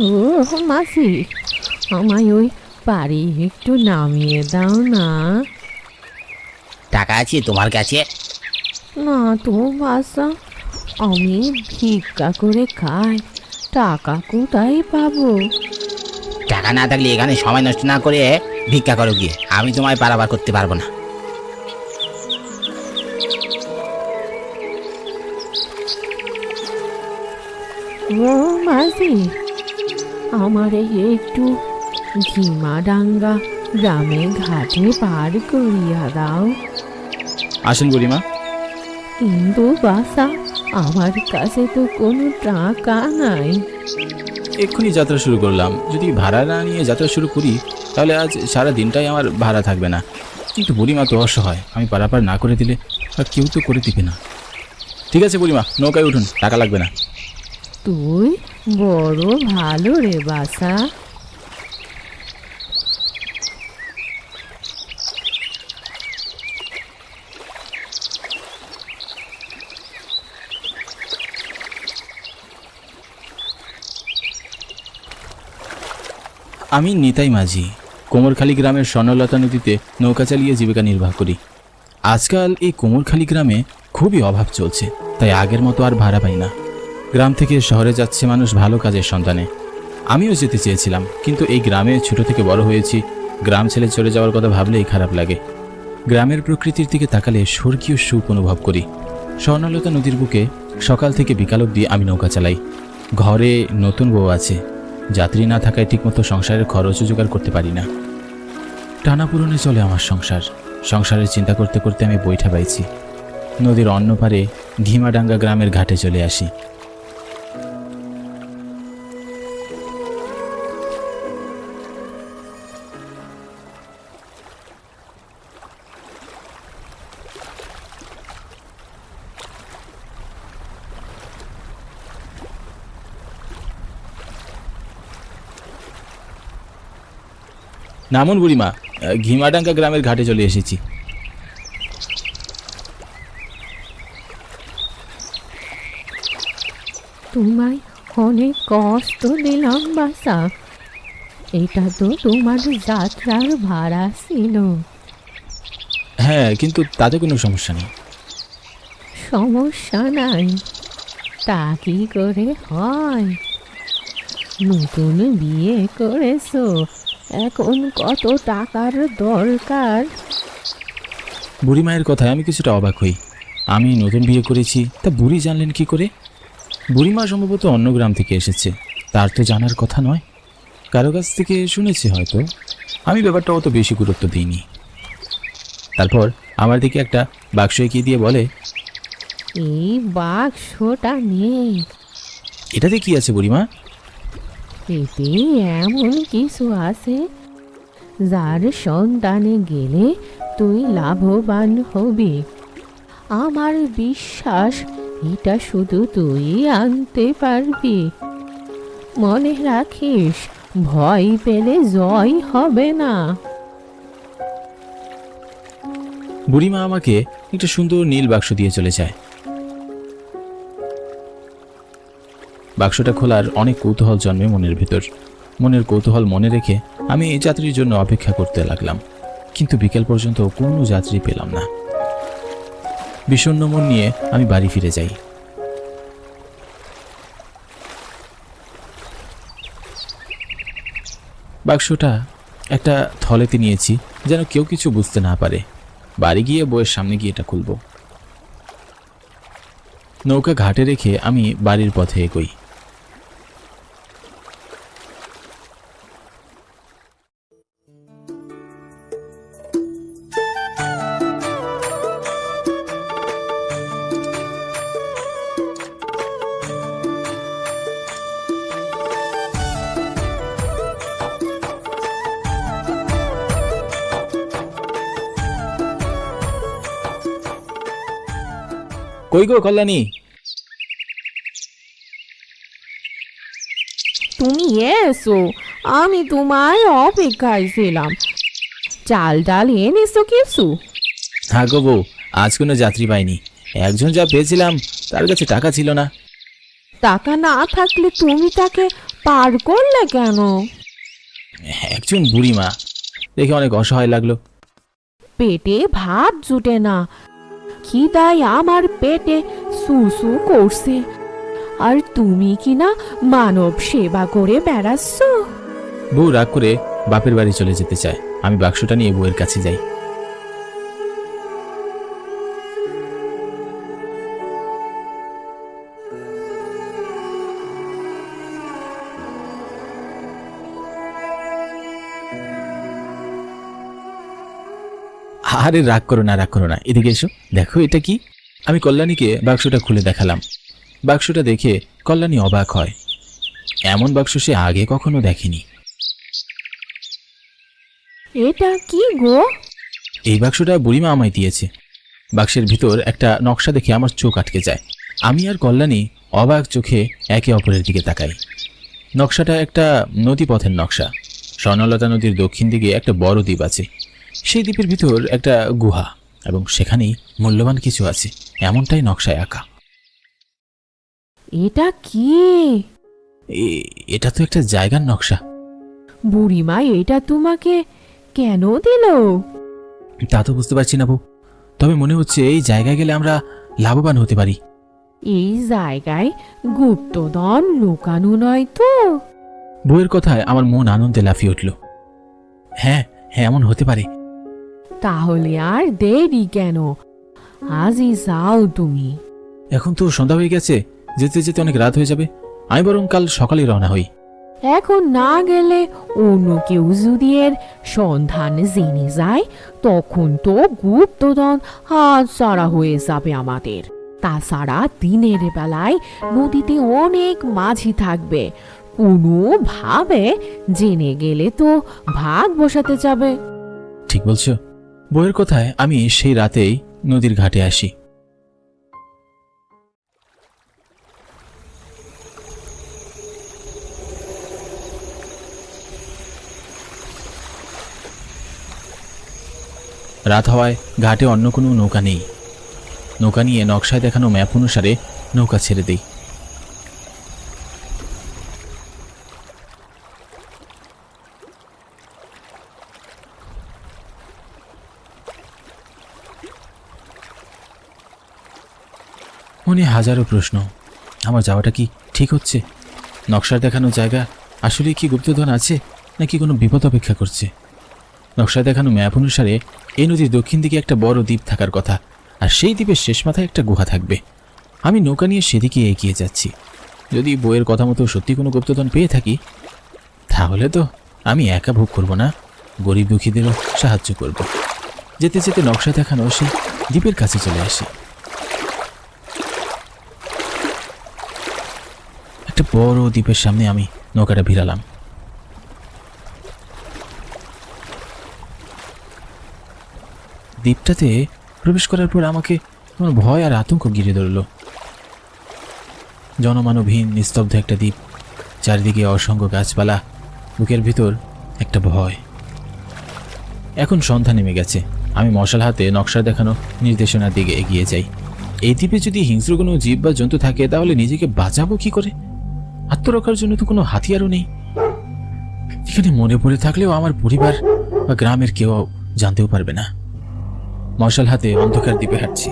ও মাসি আমায় ওই বাড়ি একটু নামিয়ে দাও না। টাকা আছে তোমার কাছে? না তো বাসা আমি ভিক্ষা করে খাই। টাকা কোথায় পাবো? টাকা না থাকলে এখানে সময় নষ্ট না করে ভিক্ষা করো গিয়ে আমি তোমায় পারাবার করতে পারব না। ও মাসি আমার এই একটু ঝিমাডাঙ্গা গ্রামে ঘাটে পার করিয়া দাও। আসেন বুড়িমা। কিন্তু বাসা আমার কাছে তো কোনো টাকা নাই। এক্ষুনি যাত্রা শুরু করলাম। যদি ভাড়া না নিয়ে যাত্রা শুরু করি তাহলে আজ সারা দিনটাই আমার ভাড়া থাকবে না। কিন্তু বুড়িমা তো অসহায় আমি পারাপার না করে দিলে আর কেউ তো করে দিবে না। ঠিক আছে বুড়িমা নৌকায় উঠুন টাকা লাগবে না। তুই বড় ভালো রে বাসা আমি নিতাই মাঝি, কোমরখালী গ্রামের স্বর্ণলতা নদীতে নৌকা চালিয়ে জীবিকা নির্বাহ করি। আজকাল এই কোমরখালী গ্রামে খুবই অভাব চলছে, তাই আগের মতো আর ভাড়া পাই না। গ্রাম থেকে শহরে যাচ্ছে মানুষ ভালো কাজের সন্ধানে। আমিও যেতে চেয়েছিলাম, কিন্তু এই গ্রামে ছোট থেকে বড় হয়েছি। গ্রাম ছেড়ে চলে যাওয়ার কথা ভাবলেই খারাপ লাগে। গ্রামের প্রকৃতির দিকে তাকালে স্বর্গীয় সুখ অনুভব করি। স্বর্ণলতা নদীর বুকে সকাল থেকে বিকাল অবধি আমি নৌকা চালাই। ঘরে নতুন বউ আছে। যাত্রী না থাকায় ঠিকমতো সংসারের খরচ জোগাড় করতে পারি না। টানা পূরণে চলে আমার সংসার। সংসারের চিন্তা করতে করতে আমি বৈঠা পাইছি। নদীর অন্য পারে ঘিমাডাঙ্গা গ্রামের ঘাটে চলে আসি। নামুন বুড়িমা ঘিমাডাঙ্গা গ্রামের ঘাটে চলে এসেছি। তোমায় অনেক কষ্ট দিলাম বাসা এটা তো তোমার যাত্রার ভাড়া ছিল। হ্যাঁ কিন্তু তাতে কোনো সমস্যা নেই। সমস্যা নাই। তা কি করে হয়? নতুন বিয়ে করেছ। এখন কত টাকার দরকার? বুড়িমায়ের কথায় আমি কিছুটা অবাক হই। আমি নতুন বিয়ে করেছি তা বুড়ি জানলেন কি করে? বুড়িমা সম্ভবত অন্য গ্রাম থেকে এসেছে তার তো জানার কথা নয়। কারও কাছ থেকে শুনেছি হয়তো। আমি ব্যাপারটা অত বেশি গুরুত্ব দিইনি। তারপর আমার দিকে একটা বাক্স এগিয়ে দিয়ে বলে এই বাক্সটা নেই এটাতে কি আছে বুড়িমা এতে এমন কিছু আছে? যার সন্তানে গেলে তুই লাভবান হবি। আমার বিশ্বাস, এটা শুধু তুই আনতে পারবি। মনে রাখিস, ভয় পেলে জয় হবে না। বুড়িমা আমাকে একটা সুন্দর নীল বাক্স দিয়ে চলে যায়। বাক্সটা খোলার অনেক কৌতূহল জন্মে মনের ভেতর। মনের কৌতূহল মনে রেখে আমি এই যাত্রীর জন্য অপেক্ষা করতে লাগলাম। কিন্তু বিকেল পর্যন্ত কোনো যাত্রী পেলাম না। বিষণ্ণ মন নিয়ে আমি বাড়ি ফিরে যাই। বাক্সটা একটা থলেতে নিয়েছি, যেন কেউ কিছু বুঝতে না পারে। বাড়ি গিয়ে বইয়ের সামনে গিয়ে এটা খুলব। নৌকা ঘাটে রেখে আমি বাড়ির পথে এগোই। কই গো কল্যাণী? তুমি এসো আমি তোমার অপেক্ষায় ছিলাম। চাল ডাল এনেছো কিছু? হ্যাঁ গো বউ আজ কোনো যাত্রী পাইনি। একজন যা পেয়েছিলাম তার কাছে টাকা ছিল না। টাকা না থাকলে তুমি তাকে পার করলে কেন? একজন বুড়িমা দেখে অনেক অসহায় লাগল। পেটে ভাত জুটে না খিদায় আমার পেটে সুসু করছে। আর তুমি কি না মানব সেবা করে বেড়াচ্ছ? বউ রাগ করে বাপের বাড়ি চলে যেতে চায়। আমি বাক্সটা নিয়ে বউয়ের কাছে যাই। আরে রাগ করো না রাগ করো না। এদিকে এসো। দেখো এটা কি? আমি কল্যাণীকে বাক্সটা খুলে দেখালাম। বাক্সটা দেখে কল্যাণী অবাক হয়। এমন বাক্স সে আগে কখনো দেখেনি। এটা কি গো? এই বাক্সটা বুড়িমা আমায় দিয়েছে। বাক্সের ভিতর একটা নকশা দেখে আমার চোখ আটকে যায়। আমি আর কল্যাণী অবাক চোখে একে অপরের দিকে তাকাই। নকশাটা একটা নদীপথের নকশা। স্বর্ণলতা নদীর দক্ষিণ দিকে একটা বড় দ্বীপ আছে। সেই দ্বীপের ভিতর একটা গুহা এবং সেখানেই মূল্যবান কিছু আছে। এমনটাই নকশায় আঁকা। এটা কি? এ- এটা তো একটা জায়গার নকশা। বুড়িমা এটা তোমাকে কেন দিল? তা তো বুঝতে পারছি না বউ। তবে মনে হচ্ছে এই জায়গায় গেলে আমরা লাভবান হতে পারি। এই জায়গায় গুপ্তধন লুকানো নয় তো? বউয়ের কথায় আমার মন আনন্দে লাফিয়ে উঠল। হ্যাঁ হ্যাঁ এমন হতে পারে। তাহলে আর দেরি কেন? আজই যাও তুমি। এখন তো সন্ধ্যা হয়ে গেছে যেতে যেতে অনেক রাত হয়ে যাবে। আমি বরং কাল সকালে রওনা হই। এখন না গেলে অন্য কেউ যদি এর সন্ধান জেনে যায় তখন তো গুপ্তধন হাত ছাড়া হয়ে যাবে আমাদের। তাছাড়া দিনের বেলায় নদীতে অনেক মাঝি থাকবে। কোনোভাবে জেনে গেলে তো ভাগ বসাতে যাবে। ঠিক বলছো। বউয়ের কথায় আমি সেই রাতেই নদীর ঘাটে আসি। রাত হওয়ায় ঘাটে অন্য কোনো নৌকা নেই। নৌকা নিয়ে নকশায় দেখানো ম্যাপ অনুসারে নৌকা ছেড়ে দেই। মনে হাজারো প্রশ্ন। আমার যাওয়াটা কি ঠিক হচ্ছে? নকশার দেখানো জায়গা আসলে কি গুপ্তধন আছে, নাকি কোনো বিপদ অপেক্ষা করছে? নকশায় দেখানো ম্যাপ অনুসারে এই নদীর দক্ষিণ দিকে একটা বড় দ্বীপ থাকার কথা, আর সেই দ্বীপের শেষ মাথায় একটা গুহা থাকবে। আমি নৌকা নিয়ে সেদিকে এগিয়ে যাচ্ছি। যদি বইয়ের কথা মতো সত্যি কোনো গুপ্তধন পেয়ে থাকি, তাহলে তো আমি একা ভোগ করব না, গরিব দুঃখীদেরও সাহায্য করব। যেতে যেতে নকশা দেখানো সেই দ্বীপের কাছে চলে আসি। একটা বড় দ্বীপের সামনে আমি নৌকাটা ভিড়ালাম। দ্বীপটাতে প্রবেশ করার পর আমাকে আমার ভয় আর আতঙ্ক ঘিরে ধরল। জনমানবহীন, নিস্তব্ধ একটা দ্বীপ, চারিদিকে অসংখ্য গাছপালা, বুকের ভিতর একটা ভয়। এখন সন্ধ্যা নেমে গেছে। আমি মশাল হাতে নকশা দেখানো নির্দেশনার দিকে এগিয়ে যাই। এই দ্বীপে যদি হিংস্র কোনো জীব বা জন্তু থাকে, তাহলে নিজেকে বাঁচাবো কি করে? আত্মরক্ষার জন্য তো কোনো হাতিয়ারও নেই। এখানে মনে পড়ে থাকলেও আমার পরিবার বা গ্রামের কেউ জানতেও পারবে না। মশাল হাতে অন্ধকার দ্বীপে হাঁটছি।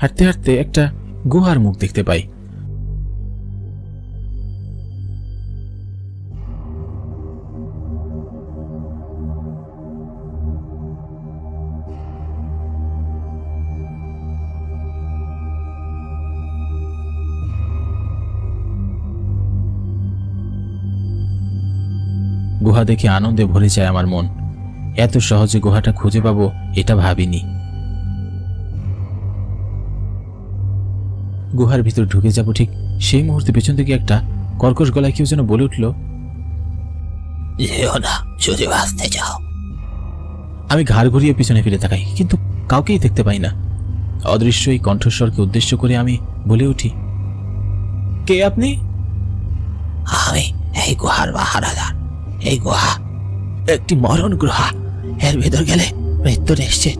হাঁটতে হাঁটতে একটা গুহার মুখ দেখতে পাই। গুহা দেখে আনন্দে ভরে যায় আমার মন। এত সহজে গুহাটা খুঁজে পাবো, এটা ভাবিনি। গুহার ভিতর ঢুকে যাব ঠিক সেই মুহূর্তে পেছন থেকে একটা কর্কশ গলায় কেউ যেন বলে উঠল যেও না যদি বাঁচতে চাও। আমি ঘাড় ঘুরিয়ে পিছনে ফিরে তাকাই কিন্তু কাউকেই দেখতে পাই না। অদৃশ্য এই কণ্ঠস্বরকে উদ্দেশ্য করে আমি বলে উঠি কে আপনি? আমি এই গুহার বাহারাদার এই গুহা একটি মরণ গুহা। এর ভেতর গেলে মৃত্যু নিশ্চিত।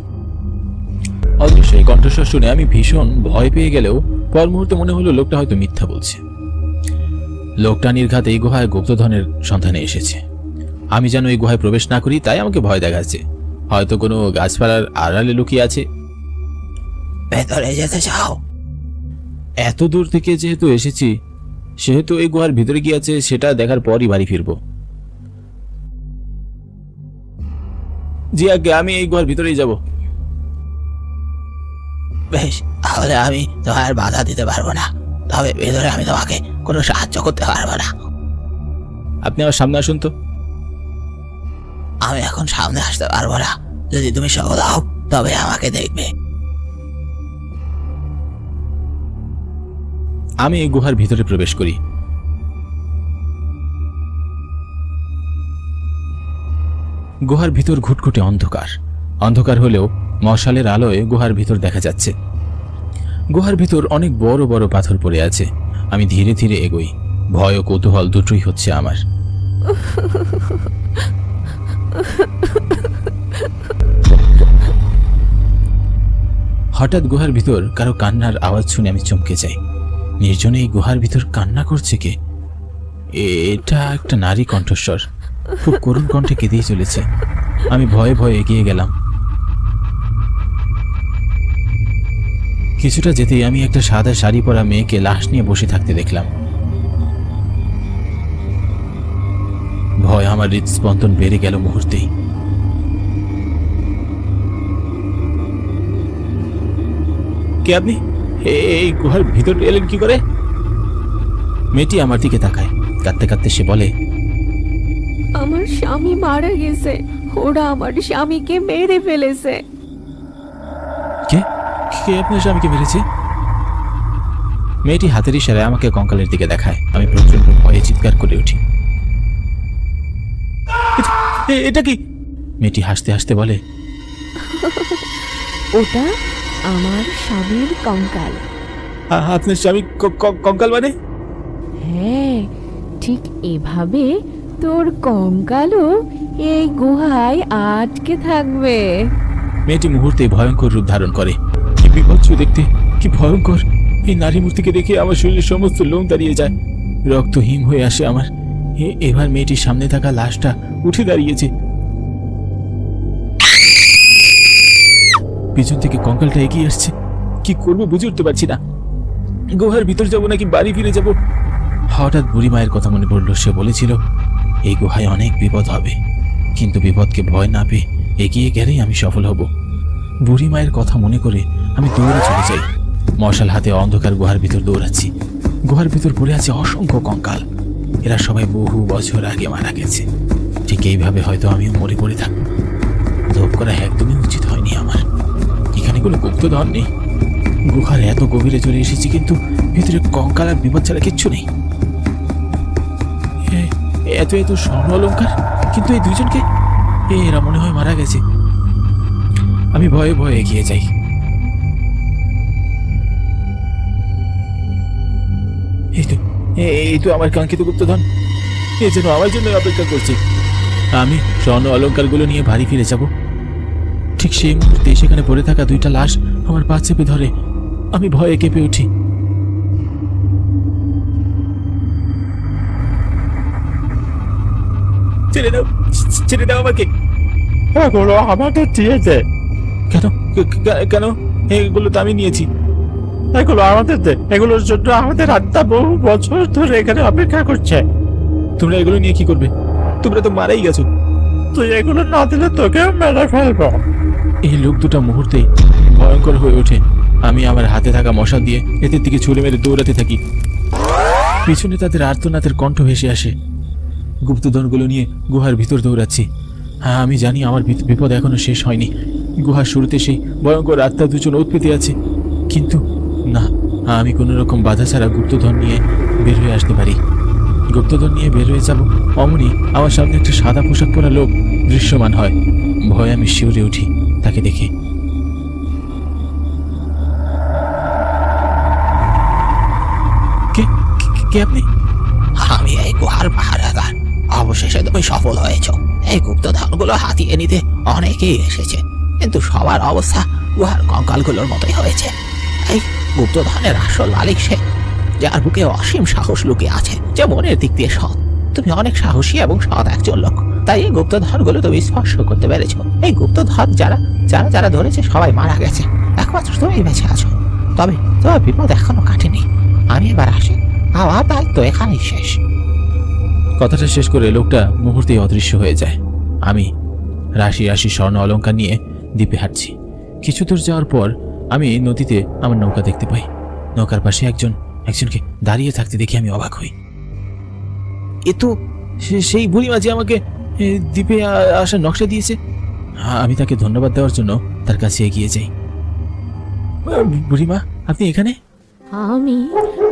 অদৃশ্য এই কণ্ঠস্বর শুনে আমি ভীষণ ভয় পেয়ে গেলেও পর মুহূর্তে মনে হলো লোকটা হয়তো মিথ্যা বলছে। লোকটা নির্ঘাত এই গুহায় গুপ্তধনের সন্ধানে এসেছে। আমি যেন এই গুহায় প্রবেশ না করি তাই আমাকে ভয় দেখাচ্ছে। হয়তো কোনো গাছপালার আড়ালে লুকিয়ে আছে। ভেতরে যেতে চাও। এত দূর থেকে যেহেতু এসেছি সেহেতু এই গুহার ভিতরে কি আছে সেটা দেখার পরই বাড়ি ফিরবো। জি আগে আমি এই গুহার ভিতরেই যাব। বেশ তাহলে আমি তোমার বাধা দিতে পারব না। তবে ভেতরে আমি তোমাকে কোনো সাহায্য করতে পারব না। আপনি আমার সামনে আসুন তো। আমি এখন সামনে আসতে পারব না। যদি তুমি সহ দাও তবে আমাকে দেখবে। আমি এই গুহার ভিতরে প্রবেশ করি। গুহার ভিতর ঘুটঘুটে অন্ধকার। অন্ধকার হলেও মশালের আলোয় গুহার ভিতর দেখা যাচ্ছে। গুহার ভিতর অনেক বড় বড় পাথর পড়ে আছে। আমি ধীরে ধীরে এগোই। ভয় ও কৌতূহল দুটোই হচ্ছে আমার। হঠাৎ গুহার ভিতর কারও কান্নার আওয়াজ শুনে আমি চমকে যাই। নির্জনে এই গুহার ভিতর কান্না করছে কে? এটা একটা নারী কণ্ঠস্বর। খুব করুণ কণ্ঠে কেঁদেই চলেছে। আমি ভয়ে ভয়ে এগিয়ে গেলাম। কিছুটা যেতেই আমি একটা সাদা শাড়ি পরা মেয়েকে লাশ নিয়ে বসে থাকতে দেখলাম। ভয় আমার হৃদস্পন্দন বেড়ে গেল মুহূর্তেই। কে আপনি? এই গুহার ভিতর এলেন কি করে? মেয়েটি আমার দিকে তাকায়। কাঁদতে কাঁদতে সে বলে, আমার স্বামী মারা গেছে। ওরা আমার স্বামীকে মেরে ফেলেছে। কে আপনার স্বামীকে মেরেছে? মেয়েটি হাতের ইশারায় আমাকে কঙ্কালের দিকে দেখায়। আমি প্রচণ্ড ভয়ে চিৎকার করে উঠি। "এ- এ- এটা কি? মেয়েটি হাসতে হাসতে বলে ওটা আমার স্বামীর কঙ্কাল। "আ- আপনার স্বামী কঙ্কাল মানে? হ্যাঁ ঠিক এভাবে তোর কঙ্কালও এই গুহায় আটকে থাকবে। মেয়েটি মুহূর্তে ভয়ঙ্কর রূপ ধারণ করে। বিভৎস দেখতে। কি ভয়ঙ্কর। এই নারী মূর্তিকে দেখে আমার শরীরের সমস্ত লোম দাঁড়িয়ে যায়। রক্ত হিম হয়ে আসে আমার। এবার মেয়েটির সামনে থাকা লাশটা উঠে দাঁড়িয়েছে। পিছন থেকে কঙ্কালটা এগিয়ে আসছে। কি করব বুঝে উঠতে পারছি না। গুহার ভিতর যাব নাকি বাড়ি ফিরে যাব? হঠাৎ বুড়ি মায়ের কথা মনে পড়ল। সে বলেছিল, এই গুহায় অনেক বিপদ হবে। কিন্তু বিপদকে ভয় না পেয়ে এগিয়ে গেলেই আমি সফল হব। বুড়ি মায়ের কথা মনে করে আমি দৌড়ে চলে যাই। মশাল হাতে অন্ধকার গুহার ভিতর দৌড়াচ্ছি। গুহার ভিতর পড়ে আছে অসংখ্য কঙ্কাল। এরা সবাই বহু বছর আগে মারা গেছে। ঠিক এইভাবে হয়তো আমিও মরে পড়ে থাকব। ধোপ করা একদমই উচিত হয়নি আমার। এখানে কোনো গুপ্তধন নেই। গুহার এত গভীরে চলে এসেছি কিন্তু ভিতরে কঙ্কাল আর বিপদ ছাড়া কিচ্ছু নেই। এত এত স্বর্ণ অলঙ্কার? কিন্তু এই দুজনকে এরা মনে হয় মারা গেছে। আমি ভয়ে ভয়ে এগিয়ে যাই। এই তো এই তো আমার কাঙ্ক্ষিত গুপ্তধন। এ যেন আমার জন্য অপেক্ষা করছে। আমি স্বর্ণ অলঙ্কারগুলো নিয়ে বাড়ি ফিরে যাব। ঠিক সেই মুহূর্তে সেখানে পড়ে থাকা দুইটা লাশ আমার পা চেপে ধরে। আমি ভয়ে কেঁপে উঠি। ছেড়ে দাও ছেড়ে দাও আমাকে। এগুলো আমাদের দিয়েছে কেন? কেন? এগুলো তো আমি নিয়েছি। এগুলো আমাদের এগুলোর জন্য আমাদের আত্মা বহু বছর ধরে এখানে অপেক্ষা করছে। তোমরা এগুলো নিয়ে কি করবে? তোমরা তো মারাই গেছো। তুই এগুলো না দিলে তোকেও মেরে ফেলব। এই লোক দুটো মুহূর্তেই ভয়ঙ্কর হয়ে ওঠে। আমি আমার হাতে থাকা মশা দিয়ে এদের দিকে ছুলে মেরে দৌড়াতে থাকি। পিছনে তাদের আর্তনাদের কণ্ঠ ভেসে আসে। গুপ্তধনগুলো নিয়ে গুহার ভিতর দৌড়াচ্ছি। হ্যাঁ আমি জানি আমার বিপ- বিপদ এখনও শেষ হয়নি। গুহার শুরুতে সেই ভয়ঙ্কর আত্মা দুজন উৎপেতে আছে। কিন্তু না, আমি কোনো রকম বাধা ছাড়া গুপ্তধন নিয়ে বের হয়ে আসতে পারি। গুপ্তধন নিয়ে বের হয়ে যাব অমনি আমার সামনে একটা সাদা পোশাক পরা লোক দৃশ্যমান হয়। ভয় আমি শিউরে উঠি তাকে দেখে। কে আপনি? আমি এই গুহার পাহারাদার। অবশেষে তুমি সফল হয়েছ। এই গুপ্তধনগুলো হাতিয়ে নিতে অনেকেই এসেছে। কিন্তু সবার অবস্থা গুহার কঙ্কালগুলোর মতোই হয়েছে। এই গুপ্তধনের আসল মালিক সে, যার বুকে অসীম সাহস লুকিয়ে আছে, যে মনের দিক দিয়ে সৎ। তুমি অনেক সাহসী এবং সৎ একজন লোক, তাই এই গুপ্তধনগুলো তুমি স্পর্শ করতে পেরেছ। এই গুপ্তধন যারা যারা যারা ধরেছে, সবাই মারা গেছে। একমাত্র তুমি বেঁচে আছো। তবে তোমার বিপদ এখনও কাটেনি। আমি এবার আসি। আমার দায়িত্ব এখানেই শেষ। কথাটা শেষ করে লোকটা মুহূর্তেই অদৃশ্য হয়ে যায়। আমি রাশি রাশি স্বর্ণ অলঙ্কার নিয়ে দ্বীপে হাঁটছি। কিছু দূর যাওয়ার পর আমি নদীতে আমার নৌকা দেখতে পাই। নৌকার পাশে একজন একজনকে দাঁড়িয়ে থাকতে দেখে আমি অবাক হই। এ তো সেই বুড়িমা যে আমাকে দ্বীপে আসার নকশা দিয়েছে। আমি তাকে ধন্যবাদ দেওয়ার জন্য তার কাছে এগিয়ে যাই। বুড়িমা আপনি এখানে? আমি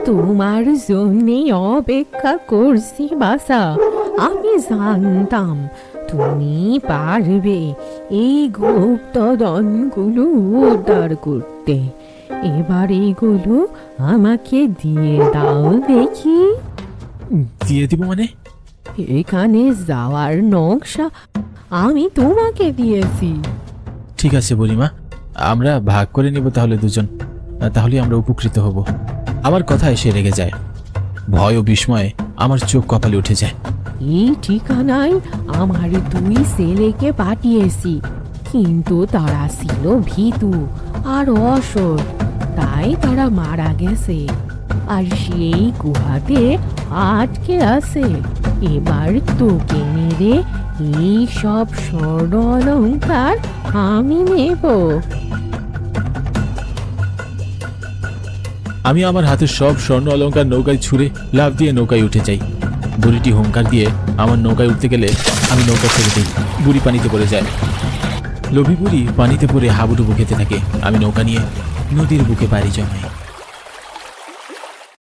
তোমার জন্যে অপেক্ষা করছি বাসা আমি জানতাম তুমি পারবে এই গুপ্তদনগুলো উদ্ধার করতে। এবার এগুলো আমাকে দিয়ে দাও দেখি। দিয়ে দিব মানে? এখানে যাওয়ার নকশা আমি তোমাকে দিয়েছি। ঠিক আছে বলিমা আমরা ভাগ করে নিব তাহলে দুজন তাহলে আমরা উপকৃত হব। আমার কথা এসে রেগে যায়। ভয় ও বিস্ময়ে আমার চোখ কপালে উঠে যায়। এই ঠিকানায় আমার দুই ছেলেকে পাঠিয়েছি, কিন্তু তারা ছিল ভীতু আর অসৎ, তাই তারা মারা গেছে। আর সেই গুহাতে আটকে আছে। এবার তোকে মেরে এই সব স্বর্ণ অলঙ্কার আমি নেব। আমি আমার হাতের সব স্বর্ণ অলঙ্কার নৌকায় ছুঁড়ে লাভ দিয়ে নৌকায় উঠে যাই। বুড়িটি হুঙ্কার দিয়ে আমার নৌকায় উঠতে গেলে আমি নৌকা ছেড়ে দিই। বুড়ি পানিতে পড়ে যায়। লোভী বুড়ি পানিতে পড়ে হাবুডুবু খেতে থাকে। আমি নৌকা নিয়ে নদীর বুকে পাড়ি জমাই।